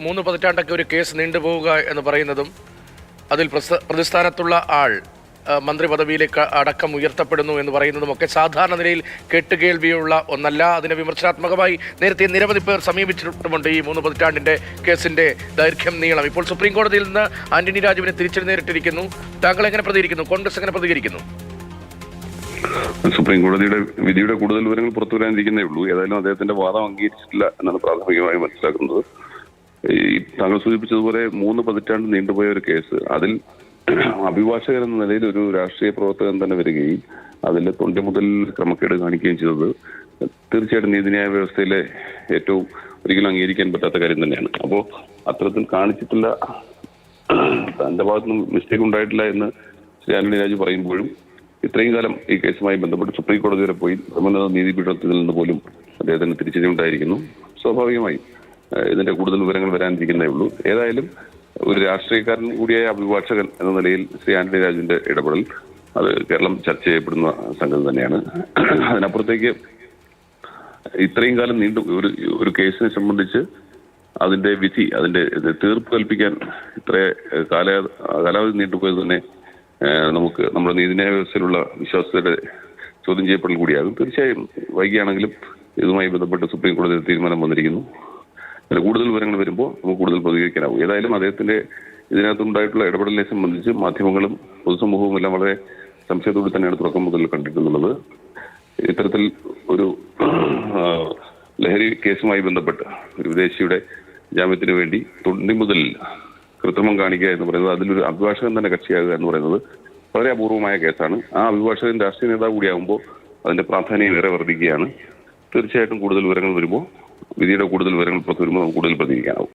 മൂന്ന് പതിറ്റാണ്ടൊക്കെ ഒരു കേസ് നീണ്ടുപോവുക എന്ന് പറയുന്നതും അതിൽ പ്രതിസ്ഥാനത്തുള്ള ആൾ മന്ത്രി പദവിയിലേക്ക് അടക്കം ഉയർത്തപ്പെടുന്നു എന്ന് പറയുന്നതും ഒക്കെ സാധാരണ നിലയിൽ കേട്ടുകേൾവിയുള്ള ഒന്നല്ല. അതിനെ വിമർശനാത്മകമായി നേരത്തെ നിരവധി പേർ സമീപിച്ചിട്ടുമുണ്ട് ഈ മൂന്ന് പതിറ്റാണ്ടിന്റെ കേസിന്റെ ദൈർഘ്യം നീളം. ഇപ്പോൾ സുപ്രീം കോടതിയിൽ നിന്ന് ആന്റണി രാജുവിനെ തിരിച്ചു നേരിട്ടിരിക്കുന്നു. താങ്കൾ എങ്ങനെ പ്രതികരിക്കുന്നു? കോൺഗ്രസ് എങ്ങനെ പ്രതികരിക്കുന്നു? സുപ്രീം കോടതിയുടെ വിധിയുടെ കൂടുതൽ വിവരങ്ങൾ പുറത്തു വരാനിരിക്കുന്നേ ഉള്ളൂ. ഏതായാലും അദ്ദേഹത്തിന്റെ വാദം അംഗീകരിച്ചിട്ടില്ല എന്നാണ് പ്രാഥമികമായി മനസ്സിലാക്കുന്നത്. താങ്കൾ സൂചിപ്പിച്ചതുപോലെ മൂന്ന് പതിറ്റാണ്ട് നീണ്ടുപോയ ഒരു കേസ്. അതിൽ അഭിഭാഷകൻ എന്ന നിലയിൽ ഒരു രാഷ്ട്രീയ പ്രവർത്തകൻ തന്നെ വരികയും അതിൽ തൊണ്ടി മുതൽ ക്രമക്കേട് കാണിക്കുകയും ചെയ്തത് തീർച്ചയായിട്ടും നീതിന്യായ വ്യവസ്ഥയിലെ ഏറ്റവും ഒരിക്കലും അംഗീകരിക്കാൻ പറ്റാത്ത കാര്യം തന്നെയാണ്. അപ്പോൾ അത്തരത്തിൽ കാണിച്ചിട്ടില്ല തന്റെ ഭാഗത്തുനിന്ന് മിസ്റ്റേക്ക് ഉണ്ടായിട്ടില്ല എന്ന് ശ്രീ ആന്റണി രാജു പറയുമ്പോഴും ഇത്രയും കാലം ഈ കേസുമായി ബന്ധപ്പെട്ട് സുപ്രീം കോടതി വരെ പോയി നീതിപീഠത്തിൽ നിന്ന് പോലും അദ്ദേഹത്തിന് തിരിച്ചറിവുണ്ടായിരിക്കുന്നു സ്വാഭാവികമായും ഏഹ്, ഇതിന്റെ കൂടുതൽ വിവരങ്ങൾ വരാനിരിക്കുന്നേ ഉള്ളൂ. ഏതായാലും ഒരു രാഷ്ട്രീയക്കാരൻ കൂടിയായ അഭിഭാഷകൻ എന്ന നിലയിൽ ശ്രീ ആന്റണി രാജുവിന്റെ ഇടപെടൽ അത് കേരളം ചർച്ച ചെയ്യപ്പെടുന്ന സംഗതി തന്നെയാണ്. അതിനപ്പുറത്തേക്ക് ഇത്രയും കാലം നീണ്ടു ഒരു ഒരു കേസിനെ സംബന്ധിച്ച് അതിന്റെ വിധി അതിന്റെ തീർപ്പ് കൽപ്പിക്കാൻ ഇത്ര കാല കാലാവധി നീണ്ടുപോയത് തന്നെ നമുക്ക് നമ്മുടെ നീതിന്യായ വ്യവസ്ഥയിലുള്ള വിശ്വാസത്തിന്റെ ചോദ്യം ചെയ്യപ്പെടൽ കൂടിയാകും. തീർച്ചയായും വൈകിയാണെങ്കിലും ഇതുമായി ബന്ധപ്പെട്ട് സുപ്രീം കോടതി തീരുമാനം വന്നിരിക്കുന്നു. അതിൽ കൂടുതൽ വിവരങ്ങൾ വരുമ്പോൾ നമുക്ക് കൂടുതൽ പ്രതികരിക്കാനാവും. ഏതായാലും അദ്ദേഹത്തിന്റെ ഇതിനകത്തുണ്ടായിട്ടുള്ള ഇടപെടലിനെ സംബന്ധിച്ച് മാധ്യമങ്ങളും പൊതുസമൂഹവും എല്ലാം വളരെ സംശയത്തോടെ തന്നെയാണ് തുടക്കം മുതൽ കണ്ടിട്ടുള്ളത്. ഇത്തരത്തിൽ ഒരു ലഹരി കേസുമായി ബന്ധപ്പെട്ട് ഒരു വിദേശിയുടെ ജാമ്യത്തിന് വേണ്ടി തൊണ്ണി മുതൽ കൃത്രിമം കാണിക്കുക എന്ന് പറയുന്നത് അതിലൊരു അഭിഭാഷകൻ തന്നെ കക്ഷിയാകുക എന്ന് പറയുന്നത് വളരെ അപൂർവമായ കേസാണ്. ആ അഭിഭാഷകൻ രാഷ്ട്രീയ നേതാവ് കൂടിയാകുമ്പോൾ അതിന്റെ പ്രാധാന്യം ഏറെ വർദ്ധിക്കുകയാണ്. തീർച്ചയായിട്ടും കൂടുതൽ വിവരങ്ങൾ വരുമ്പോൾ വിധിയുടെ കൂടുതൽ വിവരങ്ങൾ പുറത്തു വരുമ്പോൾ നമുക്ക് കൂടുതൽ പ്രതികരിക്കാനാവും